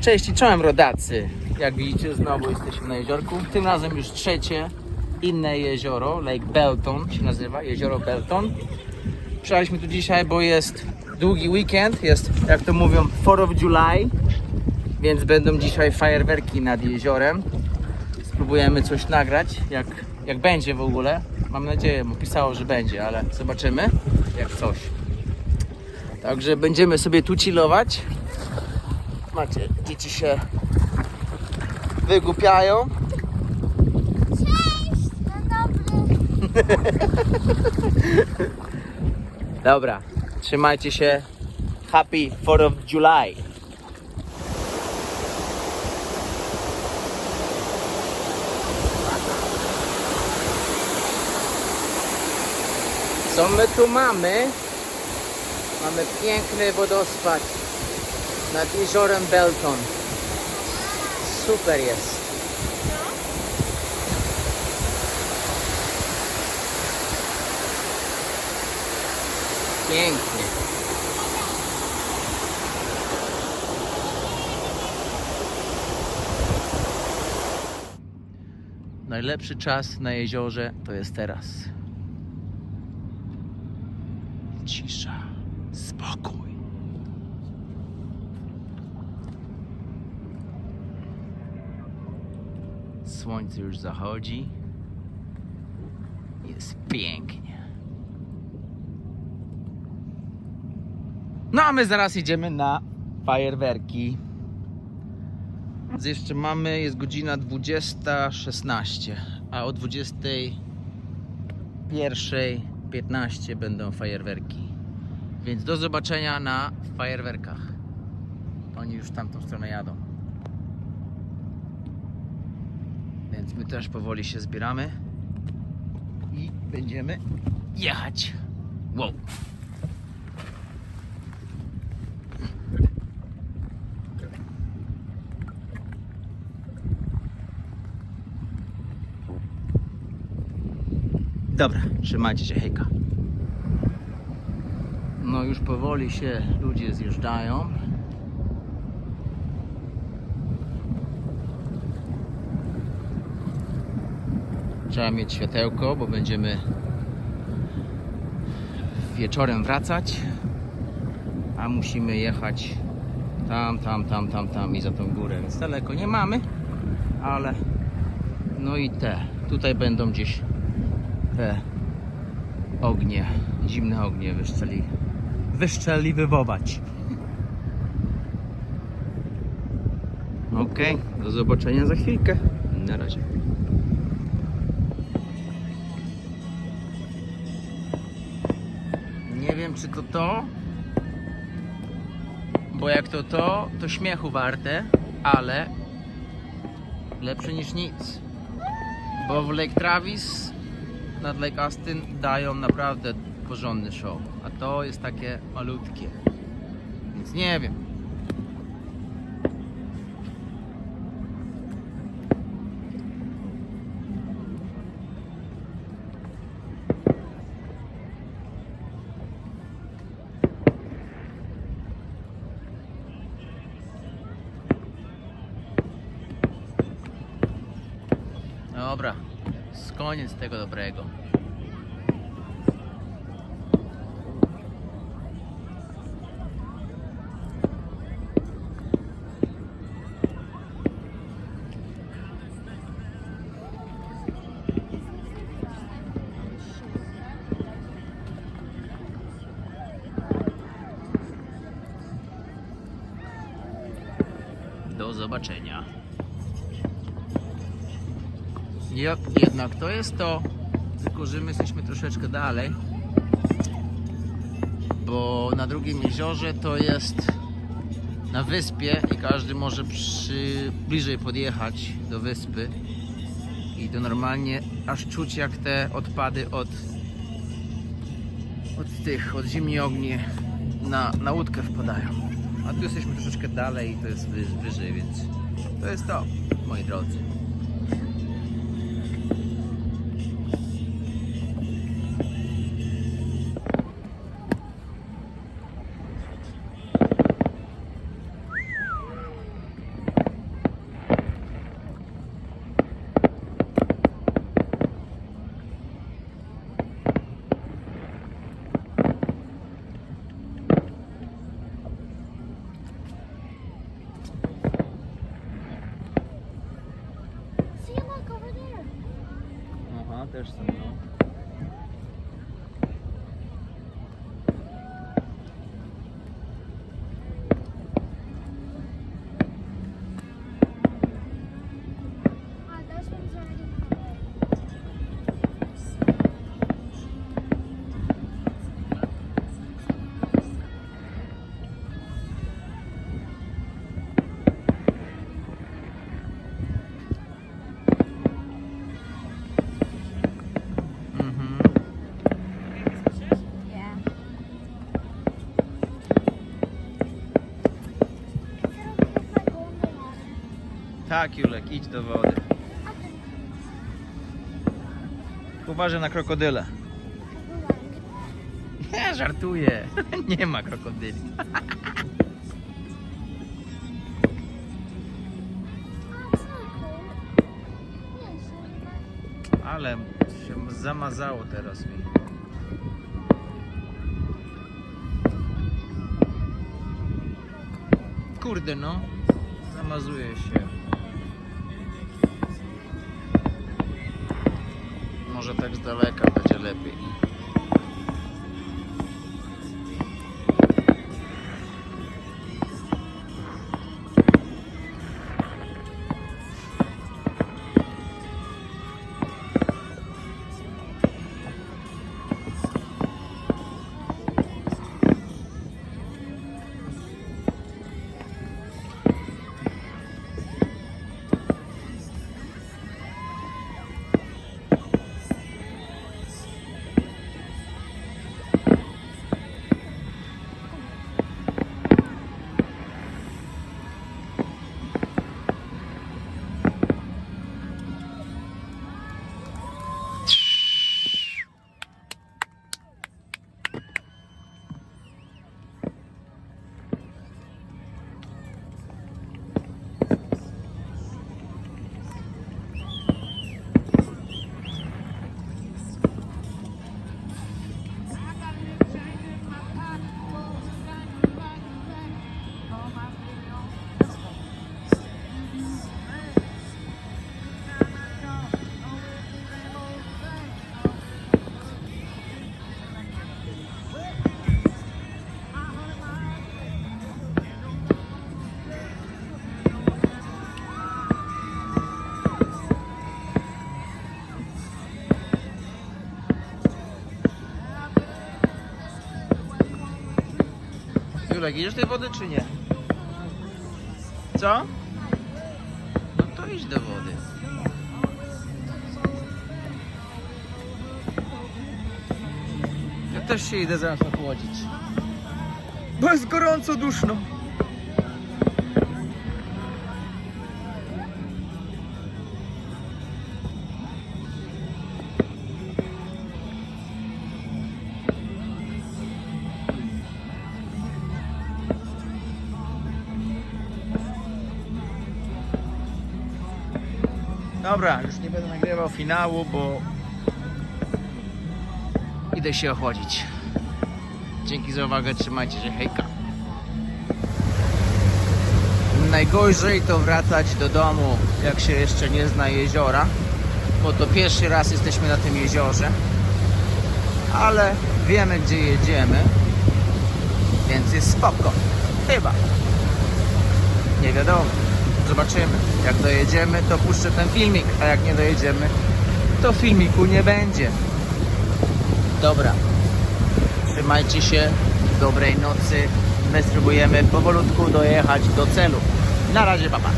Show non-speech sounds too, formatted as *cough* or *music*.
Cześć i czołem rodacy. Jak widzicie znowu jesteśmy na jeziorku. Tym razem już trzecie inne jezioro, Lake Belton się nazywa, jezioro Belton. Przyjechaliśmy tu dzisiaj, bo jest długi weekend, jest jak to mówią 4 of July, więc będą dzisiaj fajerwerki nad jeziorem. Spróbujemy coś nagrać, jak, jak będzie w ogóle. Mam nadzieję, bo pisało, że będzie, ale zobaczymy jak coś. Także będziemy sobie tu chillować. Macie, dzieci się wygłupiają. Cześć! No dobry. *laughs* Dobra, trzymajcie się. Happy 4th of July. Co my tu mamy? Mamy piękny wodospad nad jeziorem Belton. Super jest. Pięknie. Najlepszy czas na jeziorze to jest teraz. Słońce już zachodzi. Jest pięknie. No a my zaraz jedziemy na fajerwerki. Jeszcze mamy, jest godzina 20.16, a o 21.15 będą fajerwerki. Więc do zobaczenia na fajerwerkach. Oni już tamtą stronę jadą. Więc my też powoli się zbieramy i będziemy jechać. Wow. Dobra, trzymajcie się, hejka. No już powoli się ludzie zjeżdżają. Trzeba mieć światełko, bo będziemy wieczorem wracać, a musimy jechać tam, tam, tam, tam, tam i za tą górę, więc daleko nie mamy, ale no i te, tutaj będą gdzieś te ognie, zimne ognie wyszczeli, wyszczeliwywować. *laughs* Okej, do zobaczenia za chwilkę. Na razie. Wiem czy to to, bo jak to to, to śmiechu warte, ale lepsze niż nic. Bo w Lake Travis nad Lake Austin dają naprawdę porządny show, a to jest takie malutkie. Więc nie wiem. Dobra, koniec tego dobrego. Do zobaczenia. Jednak to jest to, tylko że my jesteśmy troszeczkę dalej, bo na drugim jeziorze to jest na wyspie i każdy może przy, bliżej podjechać do wyspy i to normalnie aż czuć jak te odpady od, od tych, od zimni ogni na, na łódkę wpadają. A tu jesteśmy troszeczkę dalej i to jest wy- wyżej, więc to jest to, moi drodzy. Też są, no. Tak, Julek, idź do wody. Uważaj na krokodyle. Nie, żartuję. *laughs* Nie ma krokodyli. Ale się zamazało teraz mi. Kurde no, zamazuje się. Może tak z daleka będzie lepiej. Julek, idziesz tej wody czy nie? Co? No to idź do wody. Ja też się idę zaraz ochłodzić. Bo jest gorąco, duszno. Dobra, już nie będę nagrywał finału, bo idę się ochłodzić. Dzięki za uwagę, trzymajcie się, hejka. Najgorzej to wracać do domu, jak się jeszcze nie zna jeziora, bo to pierwszy raz jesteśmy na tym jeziorze, ale wiemy gdzie jedziemy, więc jest spoko. Chyba. Nie wiadomo. Zobaczymy. Jak dojedziemy, to puszczę ten filmik, a jak nie dojedziemy, to filmiku nie będzie. Dobra. Trzymajcie się. Dobrej nocy. My spróbujemy powolutku dojechać do celu. Na razie, papa.